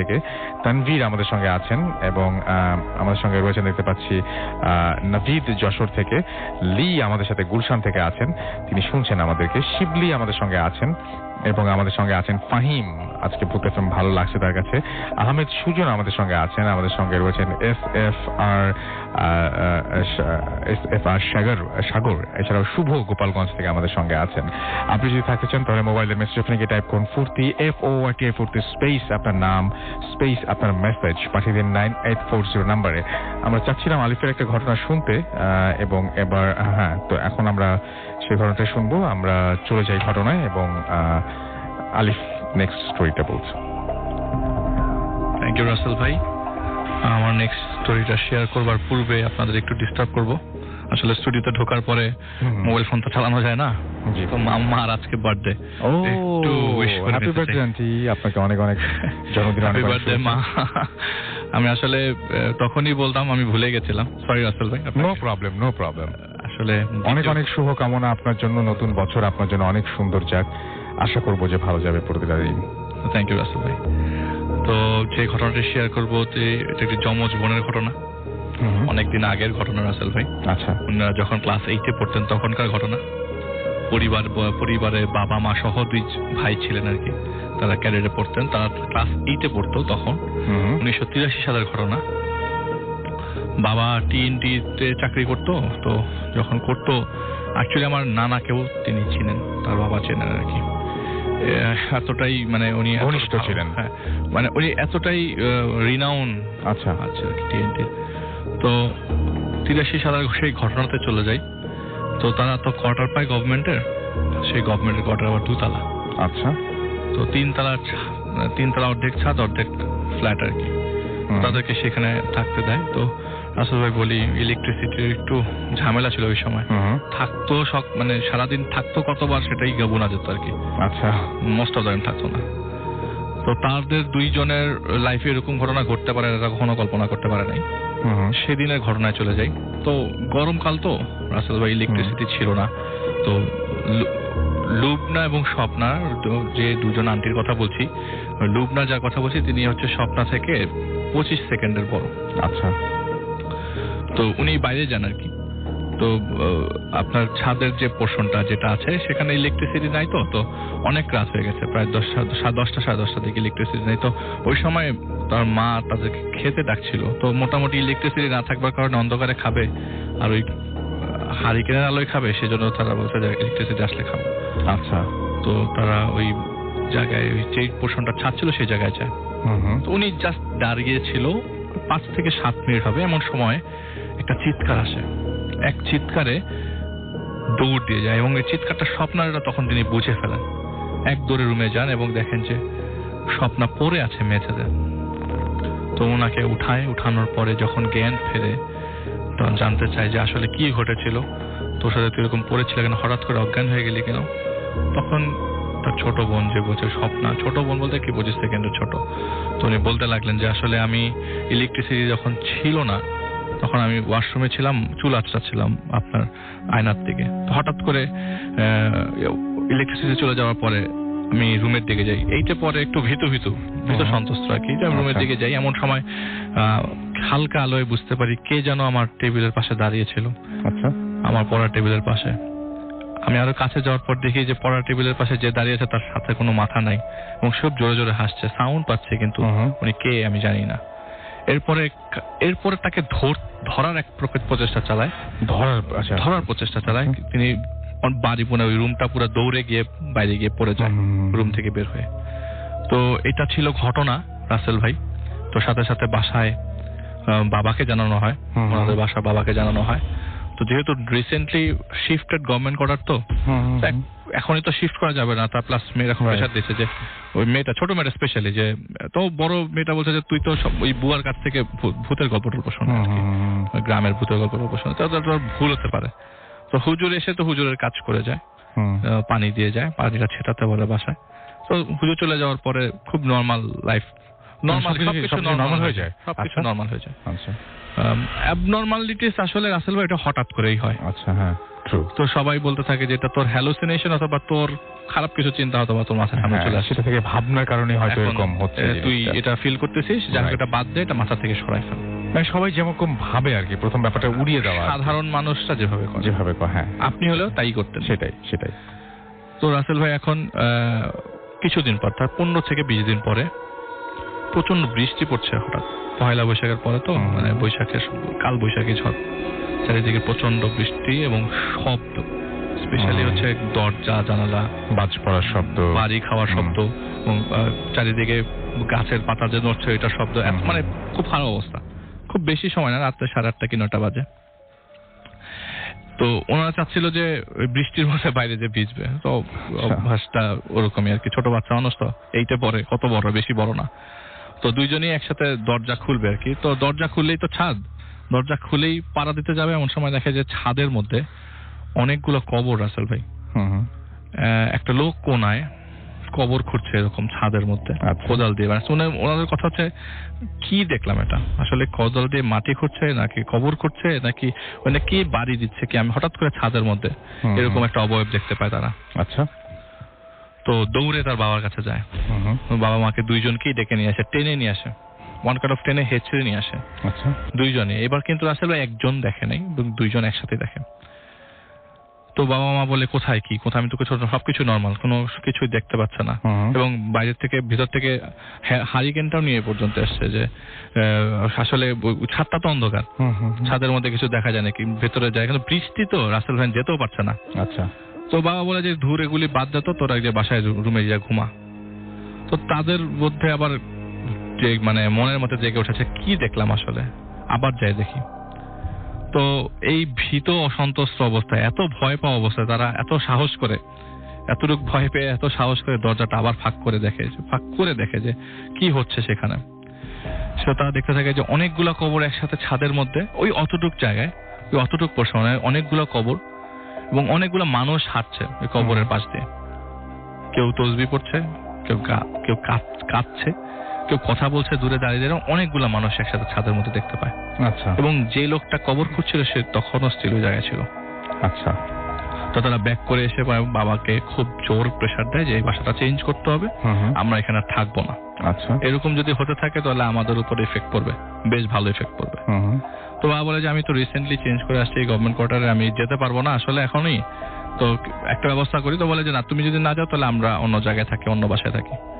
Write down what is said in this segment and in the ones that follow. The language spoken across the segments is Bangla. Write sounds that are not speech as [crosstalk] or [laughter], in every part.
থেকে। তানভীর আমাদের সঙ্গে আছেন এবং আমাদের সঙ্গে রয়েছেন দেখতে পাচ্ছি নাভিদ যশোর থেকে। লি আমাদের সাথে গুলশান থেকে আছেন। তিনি শুনছেন আমাদেরকে। শিবলি আমাদের সঙ্গে আছেন। এবং আমাদের সঙ্গে আছেন ফাহিম। আজকে ভূত ভালো লাগছে তার কাছে। আহমেদ সুজন আমাদের সঙ্গে আছেন। আমাদের সঙ্গে রয়েছেন S F R S F R Sagar Sagar. এছাড়াও শুভ গোপালগঞ্জ থেকে আমাদের সঙ্গে আছেন। আপনি যদি থাকতে চান তাহলে মোবাইলের মেসেজ আপনাকে টাইপ করুন ফুর্তি এফ ও আর টি ফুর্তি স্পেস আপনার নাম স্পেস আপনার মেসেজ পাঠিয়ে দিন নাইন এইট ফোর জিরো নাম্বারে আমরা চাচ্ছিলাম আলিফের একটা ঘটনা শুনতে এবং এবার হ্যাঁ তো এখন আমরা সেই ঘটনাটা শুনব। আমরা চলে যাই ঘটনায় এবং আহ, আলিফ নেক্সট স্টোরিটা বলছে। থ্যাংক ইউ রাসেল ভাই। আমার নেক্সট স্টোরিটা শেয়ার করবার পূর্বে আপনাদের একটু ডিস্টার্ব করব। আসলে স্টুডিওতে ঢোকার পরে মোবাইল ফোন তো চালানো যায় না। তো মাম্মার আজকে বার্থডে একটু wish করে হ্যাপি বার্থডে আন্টি আপনাকে অনেক অনেক জন্মদিন হ্যাপি বার্থডে মা। আমি আসলে তখনই বলতাম আমি ভুলে গেছিলাম। সরি রাসেল ভাই নো প্রবলেম নো প্রবলেম আসলে অনেক অনেক শুভকামনা আপনার জন্য। নতুন বছর আপনার জন্য অনেক সুন্দর যাক। আশা করব যে ভালো যাবে প্রতিটা দিন। থ্যাংক ইউ রাসেল ভাই তো যে ঘটনাটি শেয়ার করব যে এটা একটি যমজ বোনের ঘটনা। অনেকদিন আগের ঘটনা রাসেল ভাই আচ্ছা। ওনারা যখন ক্লাস এইটে পড়তেন তখনকার ঘটনা। পরিবার পরিবারে বাবা মা সহ দুই ভাই ছিলেন আর কি। তারা ক্যারিয়ারে পড়তেন। তারা ক্লাস এইটে পড়তো তখন। উনিশশো তিরাশি সালের ঘটনা। বাবা টিএনটিতে চাকরি করতো। তো যখন করতো অ্যাকচুয়ালি আমার নানাকেও তিনি চিনেন। তার বাবা চেনেন আর কি। এতটাই মানে উনি ঘনিষ্ঠ ছিলেন। হ্যাঁ মানে উনি এতটাই রিনাউন আচ্ছা। আচ্ছা টিএনটি তো তিরাশি সালের সেই ঘটনাতে চলে যাই। তো তারা তো কোয়ার্টার পায় গভর্নমেন্টের সেই গভর্নমেন্টের কোয়ার্টার আবার দুতলা। আচ্ছা। তো তিনতলা তিনতলা অর্ধেক ছাদ অর্ধেক ফ্ল্যাট আর কি। তাদেরকে সেখানে থাকতে দেয়। তো আসল ভাই বলি ইলেকট্রিসিটির একটু ঝামেলা ছিল ওই সময়। থাকতো সব মানে সারাদিন থাকতো কতবার সেটাই গোনা যেত আর কি আচ্ছা মোস্ট অফ টাইম থাকতো না। তো তাদের দুইজনের লাইফে এরকম ঘটনা ঘটতে পারে এরা কখনো কল্পনা করতে পারে নাই। সেদিনের ঘটনায় চলে যাই। তো গরমকাল তো রাসেল ভাই ইলেকট্রিসিটি ছিল না। তো লুবনা এবং স্বপ্না যে দুজন আন্টির কথা বলছি লুবনা যার কথা বলছি তিনি হচ্ছে স্বপ্না থেকে পঁচিশ সেকেন্ডের বড়। আচ্ছা। তো উনি বাইরে যান আর কি। তো আপনার ছাদের যে পোর্শনটা যেটা আছে সেখানে ইলেকট্রিসিটি নাই তো তো অনেক রাত হয়ে গেছে প্রায় দশটা দশটা সাড়ে দশটা দিকে ইলেকট্রিসিটি নেই। তো ওই সময় তার মা তাদেরকে খেতে ডাকছিল। তো মোটামুটি ইলেকট্রিসিটি না থাকবার কারণে অন্ধকারে খাবে আর ওই হারিকেনের আলোয় খাবে সেজন্য তারা বলছে যে ইলেকট্রিসিটি আসলে খাব। আচ্ছা। তো তারা ওই জায়গায় ওই যে পোর্শনটা ছাদ ছিল সেই জায়গায় যায়। তো উনি জাস্ট দাঁড়িয়েছিল পাঁচ থেকে সাত মিনিট হবে এমন সময় একটা চিৎকার আসে। এক চিৎকারে দৌড় দিয়ে যায় এবং এই চিৎকারটা স্বপ্নারা তখন তিনি বুঝে ফেলেন। এক দৌড়ে রুমে যান এবং দেখেন যে স্বপ্না পড়ে আছে মেঝেতে। তো ওনাকে উঠায়, উঠানোর পরে যখন জ্ঞান ফেরে, তখন জানতে চায় যে আসলে কি ঘটেছিল। তোর সাথে তুই এরকম পড়েছিল কেন? হঠাৎ করে অজ্ঞান হয়ে গেলি কেন? তখন তার ছোট বোন যে বলছে, স্বপ্না, ছোট বোন বলতে কি পঁচিশ সেকেন্ডের ছোট? তো উনি বলতে লাগলেন যে আসলে আমি ইলেকট্রিসিটি যখন ছিল না তখন আমি ওয়াশরুমে ছিলাম চুল আঁচড়াচ্ছিলাম আপনার আয়নার দিকে। তো হঠাৎ করে ইলেকট্রিসিটি চলে যাওয়ার পরে আমি রুমের দিকে যাই। এইটা পরে একটু ভীতু ভীতু ভীত হুম। সন্তুষ্ট আর কি। আমি রুমের আচ্ছা। দিকে যাই এমন সময় আহ, হালকা আলোয় বুঝতে পারি কে যেন আমার টেবিলের পাশে দাঁড়িয়েছিল আচ্ছা। আমার পড়ার টেবিলের পাশে। আমি আরও কাছে যাওয়ার পর দেখি যে পড়ার টেবিলের পাশে যে দাঁড়িয়ে আছে তার সাথে কোনো মাথা নাই এবং সব জোরে জোরে হাসছে সাউন্ড পাচ্ছে কিন্তু হুম। উনি কে আমি জানি না। এরপরে এরপরে তাকে ধরার এক প্রকৃত প্রচেষ্টা চালায়। ধরার আচ্ছা। ধরার প্রচেষ্টা চালায়। তিনি বাড়ি পুনে ওই রুমটা পুরো দৌড়ে গিয়ে বাইরে গিয়ে পড়ে যায় রুম থেকে বের হয়ে। তো এটা ছিল ঘটনা রাসেল ভাই। তো সাথে সাথে বাসায় বাবাকে জানানো হয়। ওনাদের বাসা বাবাকে জানানো হয়। তো যেহেতু রিসেন্টলি শিফটেড গভর্নমেন্ট করার তো এখনই তো শিফট করা যাবে না তার প্লাস মেয়ের এখন. প্রেশার দিচ্ছে যে ওই মেয়েটা ছোট মেয়েটা স্পেশালি যে তো বড় মেয়েটা বলছে যে তুই তো সব ওই বুয়ার কাছ থেকে ভূতের গল্প টল্প শোনা গ্রামের ভূতের গল্প টল্প শোনা। তো ভুল হতে পারে। তো হুজুর এসে তো হুজুরের কাজ করে যায়। পানি দিয়ে যায় পানিটা ছেটাতে বলে বাসায়। তো হুজুর চলে যাওয়ার পরে খুব নর্মাল লাইফ নর্মাল সবকিছু- হয়ে যায়। সবকিছু আচ্ছা। নর্মাল হয়ে যায়। আচ্ছা। অ্যাবনর্মালিটিস আসলে রাসেল ভাই এটা হঠাৎ করেই হয়। আচ্ছা হ্যাঁ। তো সবাই বলতে থাকে যে এটা তোর হ্যালুসিনেশন অথবা তোর খারাপ কিছু চিন্তা অথবা তোর মাথার সামনে চলে আসে। সেটা থেকে ভাবনার কারণে হয়তো এরকম হচ্ছে তুই এটা। ফিল করতেছিস যার এটা বাদ দে এটা মাথা থেকে সরাই ফেল। মানে সবাই যেরকম ভাবে আর কি প্রথম ব্যাপারটা উড়িয়ে দেওয়া সাধারণ মানুষরা যেভাবে করে। যেভাবে কয়, হ্যাঁ। আপনি হলেও তাই করতেন। সেটাই সেটাই। তো রাসেল ভাই এখন কিছুদিন পর তার পনেরো থেকে বিশ দিন পরে প্রচণ্ড বৃষ্টি পড়ছে হঠাৎ। পয়লা বৈশাখের পরে তো মানে বৈশাখের কাল বৈশাখী ঝড়। চারিদিকে প্রচণ্ড বৃষ্টি এবং শব্দ। স্পেশালি হচ্ছে দরজা জানালা বাজ পড়ার শব্দ। বাড়ি খাওয়ার শব্দ এবং চারিদিকে গাছের পাতা যে নড়ছে এটা শব্দ। মানে খুব খারাপ অবস্থা। খুব বেশি সময় না রাত্রে সাড়ে আটটা কি নটা বাজে। তো ওনারা চাচ্ছিল যে ওই বৃষ্টির মধ্যে বাইরে যে ভিজবে। তো অভ্যাসটা ওরকমই আর কি ছোট বাচ্চা মানুষ তো এইটা পরে কত বড় বেশি বড় না। তো দুইজনই একসাথে দরজা খুলবে আর কি তো দরজা খুললেই তো ছাদ। দরজা খুলেই পাড়া দিতে যাবে এমন সময় দেখে যে ছাদের মধ্যে অনেকগুলো কবর রাসেল ভাই। একটা লোক কোনায় কবর খুঁড়ছে এরকম ছাদের মধ্যে আচ্ছা। কোদাল দিয়ে। মানে শুনে ওনাদের কথা হচ্ছে কি দেখলাম এটা? আসলে কোদাল দিয়ে মাটি খুঁড়ছে নাকি কবর খুঁড়ছে নাকি মানে কি বাড়ি দিচ্ছে কি আমি হঠাৎ করে ছাদের মধ্যে এরকম একটা অবয়ব দেখতে পায় তারা। আচ্ছা। তো দৌড়ে তার বাবার কাছে যায়। বাবা মাকে দুইজনকেই ডেকে নিয়ে আসে টেনে নিয়ে আসে। ওয়ান কাট অফ টেনে হেঁচড়ে নিয়ে আসে। আচ্ছা। দুইজনে। এবার কিন্তু আসলে একজন দেখে নাই দুইজন একসাথে তো বাবা মা বলে কোথায় কি? কোথায়? আমি তো কিছু সবকিছু নর্মাল কোনো কিছুই দেখতে পাচ্ছে না। এবং বাইরের থেকে ভিতর থেকে হারিকেনটাও নিয়ে পর্যন্ত এসছে যে আসলে ছাদটা তো অন্ধকার। ছাদের মধ্যে কিছু দেখা যায় নাকি ভেতরে যায়। কিন্তু বৃষ্টি তো রাসেল ভ্যান যেতেও পারছে না। আচ্ছা। তো বাবা বলে যে ধুর এগুলি বাদ দে তো তোরা যে বাসায় রুমে যা ঘুমা। তো তাদের মধ্যে আবার মানে মনের মধ্যে জেগে উঠেছে কি দেখলাম আসলে? আবার যাই দেখি। তো এই ভীত অসন্তুষ্ট অবস্থায় এত ভয় পাওয়া অবস্থায় তারা এত সাহস করে এতটুকু ভয় পেয়ে এত সাহস করে দরজাটা আবার ফাঁক করে দেখে ফাঁক করে দেখে যে কি হচ্ছে সেখানে। সে তারা দেখতে থাকে যে অনেকগুলা কবর একসাথে ছাদের মধ্যে ওই অতটুক জায়গায় ওই অতটুক পোর্শনে অনেকগুলা কবর এবং অনেকগুলো মানুষ হাঁটছে ওই কবরের পাশ দিয়ে। কেউ তসবি পড়ছে কেউ কেউ কাঁদ- কাঁদছে কেউ কথা বলছে দূরে দাঁড়িয়ে দাঁড়িয়ে অনেকগুলো মানুষ একসাথে ছাদের মধ্যে দেখতে পায়। আচ্ছা। এবং যে লোকটা কবর খুঁজছিল সে তখনও স্ত্রী জায়গায় ছিল। আচ্ছা। তো তারা ব্যাক করে এসে বাবাকে খুব জোর প্রেশার দেয় যে এই বাসাটা চেঞ্জ করতে হবে। আমরা এখানে থাকব না। আচ্ছা। এরকম যদি হতে থাকে তাহলে আমাদের উপর এফেক্ট পড়বে বেশ ভালো এফেক্ট পড়বে। তো বাবা বলে যে আমি তো রিসেন্টলি চেঞ্জ করে আসছি এই গভর্নমেন্ট কোয়ার্টারে আমি যেতে পারব না আসলে এখনই। তো একটা ব্যবস্থা করি তো বলে যে না তুমি যদি না যাও তাহলে আমরা অন্য জায়গায় থাকি অন্য বাসায় থাকি।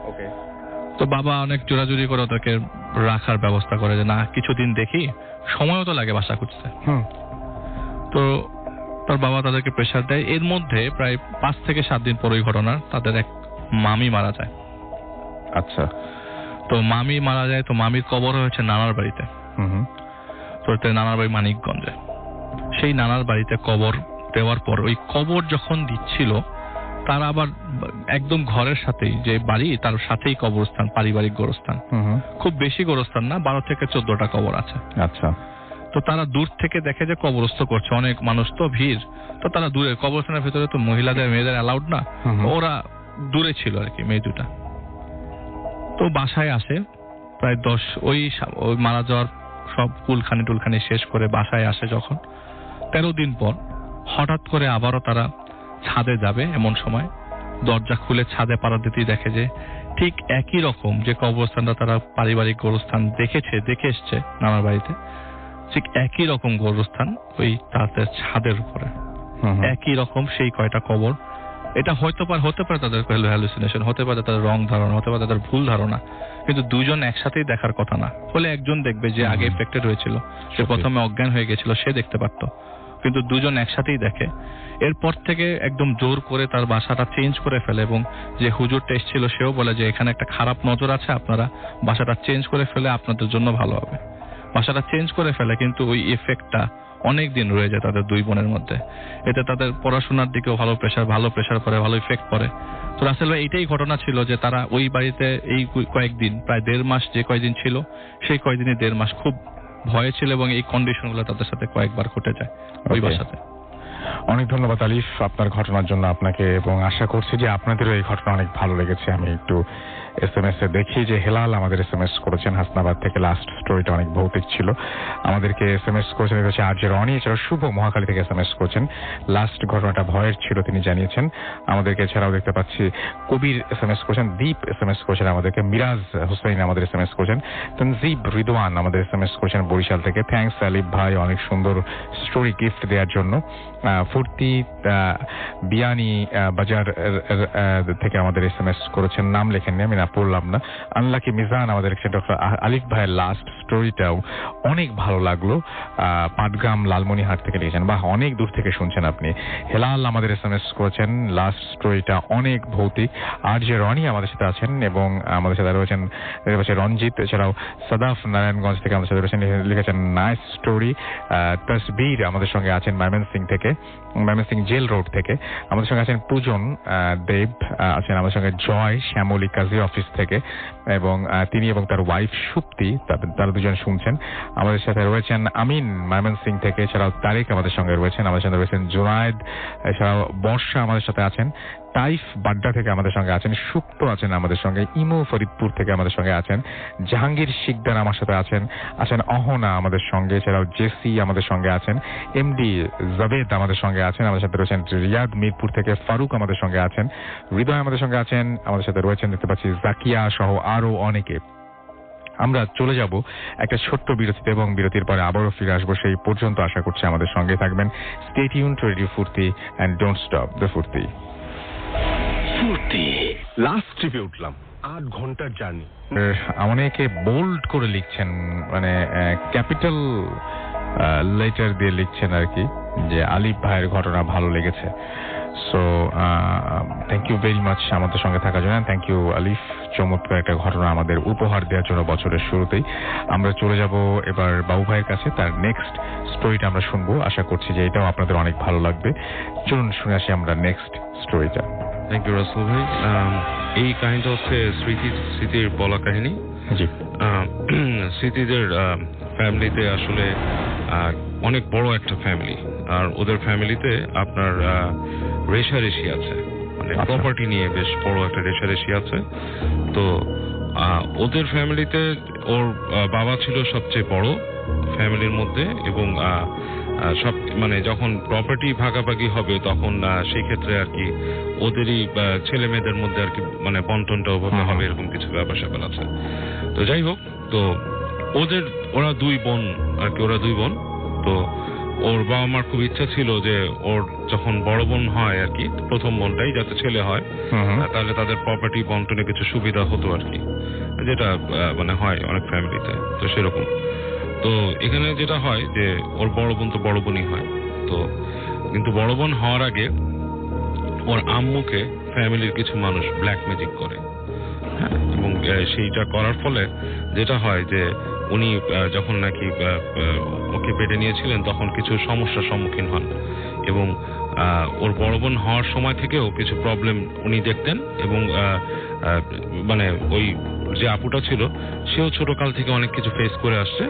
তো বাবা অনেক জোরাজুরি করে ওদেরকে রাখার ব্যবস্থা করে যে না কিছুদিন দেখি সময়ও তো লাগে বাসা খুঁজতে। তো তার বাবা তাদেরকে প্রেশার দেয়। এর মধ্যে প্রায় পাঁচ থেকে সাত দিন পর ওই ঘটনা তাদের এক মামি মারা যায়। আচ্ছা। তো মামি মারা যায় তো মামির কবর হয়েছে নানার বাড়িতে। তো নানার বাড়ি মানিকগঞ্জে। সেই নানার বাড়িতে কবর দেওয়ার পর ওই কবর যখন দিচ্ছিল তার আবার একদম ঘরের সাথেই যে বাড়ি তার সাথেই কবরস্থান পারিবারিক গোরস্থান। খুব বেশি গোরস্থান না বারো থেকে চোদ্দটা কবর আছে। আচ্ছা। তো তারা দূর থেকে দেখে যে কবরস্থ করছে অনেক মানুষ তো ভিড়। তো তারা দূরে কবরস্থানের ভিতরে তো মহিলাদের মেয়েদের অ্যালাউড না। ওরা দূরে ছিল আর কি মেয়ে দুটা। তো বাসায় আসে প্রায় দশ ওই মারা যাওয়ার সব কুলখানি টুলখানি শেষ করে বাসায় আসে যখন। তেরো দিন পর হঠাৎ করে আবারও তারা ছাদে যাবে এমন সময়। দরজা খুলে ছাদে পাড়া দিতেই দেখে যে ঠিক একই রকম যে কবরস্থানটা তারা পারিবারিক গোরস্থান দেখেছে দেখে এসছে নানার বাড়িতে ঠিক একই রকম গোরস্থান ওই তাদের ছাদের উপরে। একই রকম সেই কয়টা কবর। এটা হয়তো পারে হতে পারে তাদের হ্যালুসিনেশন হতে পারে তাদের রং ধারণা হতে পারে তাদের ভুল ধারণা কিন্তু দুজন একসাথেই দেখার কথা না। হলে একজন দেখবে যে আগে। এফেক্টেড হয়েছিল সে প্রথমে অজ্ঞান হয়ে গেছিল সে দেখতে পারতো। কিন্তু দুজন একসাথেই দেখে। এরপর থেকে একদম জোর করে তার বাসাটা চেঞ্জ করে ফেলে এবং যে হুজুরটা এসেছিল সেও বলে যে, এখানে একটা খারাপ নজর আছে, আপনারা বাসাটা চেঞ্জ করে ফেলে আপনাদের জন্য ভালো হবে। বাসাটা চেঞ্জ করে ফেলে, কিন্তু ওই এফেক্টটা অনেক দিন রয়ে যায় তাদের দুই বোনের মধ্যে। এতে তাদের পড়াশোনার দিকেও ভালো প্রেশার ভালো প্রেশার পড়ে, ভালো ইফেক্ট পড়ে। তো রাসেল ভাই এইটাই ঘটনা ছিল যে তারা ওই বাড়িতে এই কয়েকদিন, প্রায় দেড় মাস যে কয়দিন ছিল, সেই কয়দিনই দেড় মাস খুব ভয়ে ছিল এবং এই কন্ডিশনগুলো তাদের সাথে কয়েকবার ঘটে যায় ওই. বাসাতে অনেক ধন্যবাদ আলিফ আপনার ঘটনার জন্য আপনাকে এবং আশা করছি যে আপনাদেরও এই ঘটনা অনেক ভালো লেগেছে আমি একটু এস এম এস এ দেখি যে হেলাল আমাদের এস এম এস করেছেন। হাসনাবাদ থেকে লাস্ট স্টোরিটা অনেক ভৌতিক ছিল। আমাদেরকে এস এম এস করেছেন হচ্ছে আর্য রনি, এছাড়াও শুভ মহাকালী থেকে এস এম এস করেছেন। লাস্ট ঘটনাটা ভয়ের ছিল, তিনি জানিয়েছেন। আমাদেরকে এছাড়াও দেখতে পাচ্ছি, কবির এস এম এস করেছেন, দীপ এস এম এস করেছেন আমাদেরকে, মিরাজ হুসাইন আমাদের এস এম এস করেছেন, তনজিব রিদওয়ান আমাদের এস এম এস করেছেন বরিশাল থেকে। থ্যাংকস আলিফ ভাই, অনেক সুন্দর স্টোরি গিফট দেওয়ার জন্য। ফুর্তি বিয়ানি বাজার থেকে আমাদের এস এম এস করেছেন। নাম লেখেননি, আমি পড়লাম না। আনলাকি মিজান আমাদের ডক্টর আলিফ ভাইয়ের লাস্ট স্টোরিটাও অনেক ভালো লাগল। পাটগ্রাম লালমনিহাট থেকে লিখেছেন। বাহ, অনেক দূর থেকে শুনছেন আপনি। হেলাল আমাদের এস এম এস করেছেন। লাস্ট স্টোরিটা অনেক ভৌতিক। আর যে রনি আমাদের সাথে আছেন এবং আমাদের সাথে রয়েছেন রয়েছে রঞ্জিত, এছাড়াও সাদাফ নারায়ণগঞ্জ থেকে আমাদের সাথে রয়েছেন লিখেছেন নাইস স্টোরি তসবির আমাদের সঙ্গে আছেন ময়মন সিং থেকে ময়মন সিং জেল রোড থেকে। আমাদের সঙ্গে আছেন পূজন দেব আছেন আমাদের সঙ্গে জয়, শ্যামলী কাজী অফিস থেকে, এবং তিনি এবং তার ওয়াইফ সুপ্তি তারা দুজন শুনছেন। আমাদের সাথে রয়েছেন আমিন মায়মন সিং থেকে, এছাড়াও তারেক আমাদের সঙ্গে রয়েছেন, আমাদের সাথে রয়েছেন জোনায়দ, এছাড়াও বর্ষা আমাদের সাথে আছেন। টাইফ বাড্ডা থেকে আমাদের সঙ্গে আছেন সুপ্ত আছেন আমাদের সঙ্গে, ইমু ফরিদপুর থেকে আমাদের সঙ্গে আছেন, জাহাঙ্গীর শিকদার আমার সাথে আছেন আছেন অহনা আমাদের সঙ্গে, এছাড়াও জেসি আমাদের সঙ্গে আছেন, এমডি জাভেদ আমাদের সঙ্গে আছেন, আমাদের সাথে রয়েছেন রিয়াদ মিরপুর থেকে ফারুক আমাদের সঙ্গে আছেন, হৃদয় আমাদের সঙ্গে আছেন, আমাদের সাথে রয়েছেন দেখতে পাচ্ছি জাকিয়া সহ আরও অনেকে। আমরা চলে যাব একটা ছোট্ট বিরতিতে এবং বিরতির পরে আবারও ফিরে আসব, সেই পর্যন্ত আশা করছি আমাদের সঙ্গে থাকবেন। Stay Yoon radio Foorti and don't stop the Foorti last ট্রিপে উঠলাম, আট ঘণ্টার জার্নি অনেকে বোল্ড করে লিখছেন মানে ক্যাপিটাল লেটার দিয়ে লিখছেন আর কি, যে আলিফ ভাইয়ের ঘটনা ভালো লেগেছে। So thank you very much আমাদের সঙ্গে থাকার জন্য। থ্যাংক ইউ আলিফ চমৎকার একটা ঘটনা আমাদের উপহার দেওয়ার জন্য বছরের শুরুতেই। আমরা চলে যাব এবার বাবু ভাইয়ের কাছে। তার নেক্সট স্টোরিটা আমরা শুনব। আশা করছি যে এটাও আপনাদের অনেক ভালো লাগবে। চলুন শুনে আসি আমরা নেক্সট স্টোরিটা থ্যাংক ইউ রাসেল ভাই। এই কাহিনীটা হচ্ছে স্মৃতি স্মৃতির বলা কাহিনী। জি। [clears throat] স্মৃতিদের ফ্যামিলিতে আসলে অনেক বড় একটা ফ্যামিলি আর ওদের ফ্যামিলিতে আপনার রেশারেশি আছে। মানে আচ্ছা। প্রপার্টি নিয়ে বেশ বড় একটা রেশারেশি আছে। তো ওদের ফ্যামিলিতে ওর বাবা ছিল সবচেয়ে বড় ফ্যামিলির মধ্যে এবং সব মানে যখন প্রপার্টি ভাগাভাগি হবে তখন সেই ক্ষেত্রে আর কি ওদেরই ছেলে মেয়েদের মধ্যে আর কি মানে বন্টনটা ওভাবে হুম। হবে এরকম কিছু ব্যাপার স্যাপার আছে। তো যাই হোক তো ওদের ওরা দুই বোন আর কি ওরা দুই বোন। তো ওর বাবা মার খুব ইচ্ছা ছিল যে ওর যখন বড় বোন হয় আর কি প্রথম বোনটাই যাতে ছেলে হয় তাহলে তাদের প্রপার্টি বন্টনে কিছু সুবিধা হতো আর কি যেটা মানে হয় অনেক ফ্যামিলিতে তো সেরকম। তো এখানে যেটা হয় যে ওর বড় বোন তো বড় বোনই হয় তো কিন্তু বড় বোন হওয়ার আগে ওর আম্মুকে ফ্যামিলির কিছু মানুষ ব্ল্যাক ম্যাজিক করে হ্যাঁ, এবং সেইটা করার ফলে যেটা হয় যে উনি যখন নাকি ওকে পেটে নিয়েছিলেন, তখন কিছু সমস্যার সম্মুখীন হন। এবং ওর বড় বোন হওয়ার সময় থেকেও কিছু প্রবলেম উনি দেখতেন এবং মানে ওই যে আপুটা ছিল, সেও ছোটকাল থেকে অনেক কিছু ফেস করে আসছে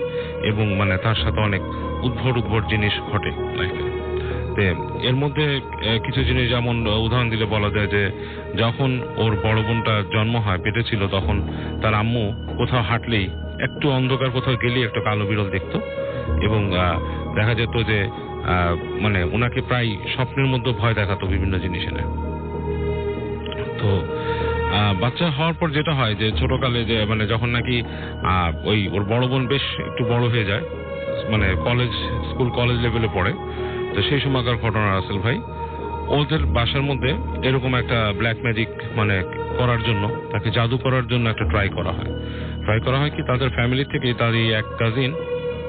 এবং মানে তার সাথে অনেক উদ্ভট উদ্ভট জিনিস ঘটে লাইফে এর মধ্যে কিছু জিনিস যেমন উদাহরণ দিলে বলা যায় যে, যখন ওর বড় বোনটা জন্ম হয়, পেটে ছিল, তখন তার আম্মু কোথাও হাঁটলেই, একটু অন্ধকার কোথাও গেলেই একটা কালো বিড়ল দেখতো। এবং দেখা যেত যে মানে ওনাকে প্রায় স্বপ্নের মধ্যে ভয় দেখাতো বিভিন্ন জিনিস এনে। তো বাচ্চা হওয়ার পর যেটা হয় যে, ছোটকালে যে মানে যখন নাকি ওই ওর বড় বোন বেশ একটু বড় হয়ে যায় মানে কলেজ, স্কুল কলেজ লেভেলে পড়ে তো সেই সময়কার ঘটনা রাসেল ভাই। ওদের বাসার মধ্যে এরকম একটা ব্ল্যাক ম্যাজিক মানে করার জন্য তাকে জাদু করার জন্য একটা ট্রাই করা হয়। ট্রাই করা হয় কি তাদের ফ্যামিলি থেকে তার এই এক কাজিন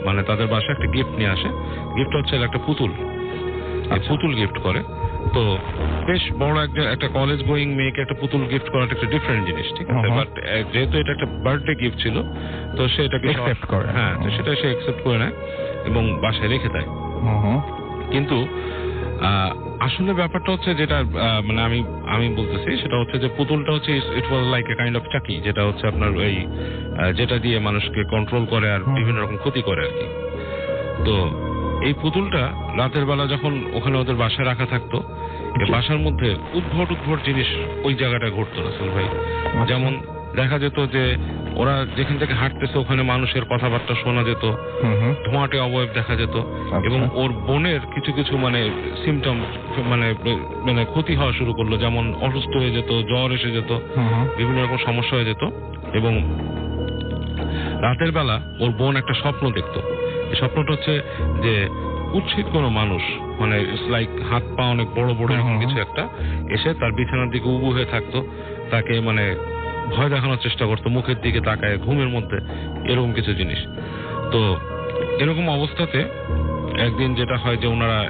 মানে তাদের বাসায় একটা গিফট নিয়ে আসে। গিফট হচ্ছে একটা পুতুল। আচ্ছা। পুতুল গিফট করে। তো বেশ বড় একটা একটা কলেজ গোয়িং মেয়েকে একটা পুতুল গিফট করাটা একটা ডিফারেন্ট জিনিস ঠিক আছে। বাট যেহেতু এটা একটা বার্থডে গিফট ছিল তো সে এটাকে করে। হ্যাঁ তো সেটা সে অ্যাকসেপ্ট করে নেয় এবং বাসায় রেখে দেয়। হুম কিন্তু আসলে ব্যাপারটা হচ্ছে যেটা মানে আমি আমি বলতেছি সেটা হচ্ছে যে পুতুলটা হচ্ছে it was like a kind of Chucky যেটা হচ্ছে আপনার ওই যেটা দিয়ে মানুষকে কন্ট্রোল করে আর বিভিন্ন রকম ক্ষতি করে আর কি। তো এই পুতুলটা রাতের বেলা যখন ওখানে ওদের বাসায় রাখা থাকতো বাসার মধ্যে উদ্ভট উদ্ভট জিনিস ওই জায়গাটা ঘটতো রাসেল ভাই। যেমন দেখা যেত যে ওরা যেখান থেকে হাঁটতেছে ওখানে মানুষের কথাবার্তা শোনা যেত। ধোঁয়াটে অবয়ব দেখা যেত। এবং ওর বোনের কিছু কিছু মানে সিমটম মানে মানে ক্ষতি হওয়া শুরু করল। যেমন অসুস্থ হয়ে যেত জ্বর এসে যেত বিভিন্ন রকম সমস্যা হয়ে যেত। এবং রাতের বেলা ওর বোন একটা স্বপ্ন দেখতো। এই স্বপ্নটা হচ্ছে যে উচ্ছিত কোনো মানুষ মানে লাইক হাত পা অনেক বড় বড়। কিছু একটা এসে তার বিছানার দিকে উবু হয়ে থাকতো। তাকে মানে ভয় দেখানোর চেষ্টা করতো, মুখের দিকে তাকায়, ঘুমের মধ্যে, এরকম কিছু জিনিস। তো এরকম অবস্থাতে একদিন যেটা হয় যে ওনারা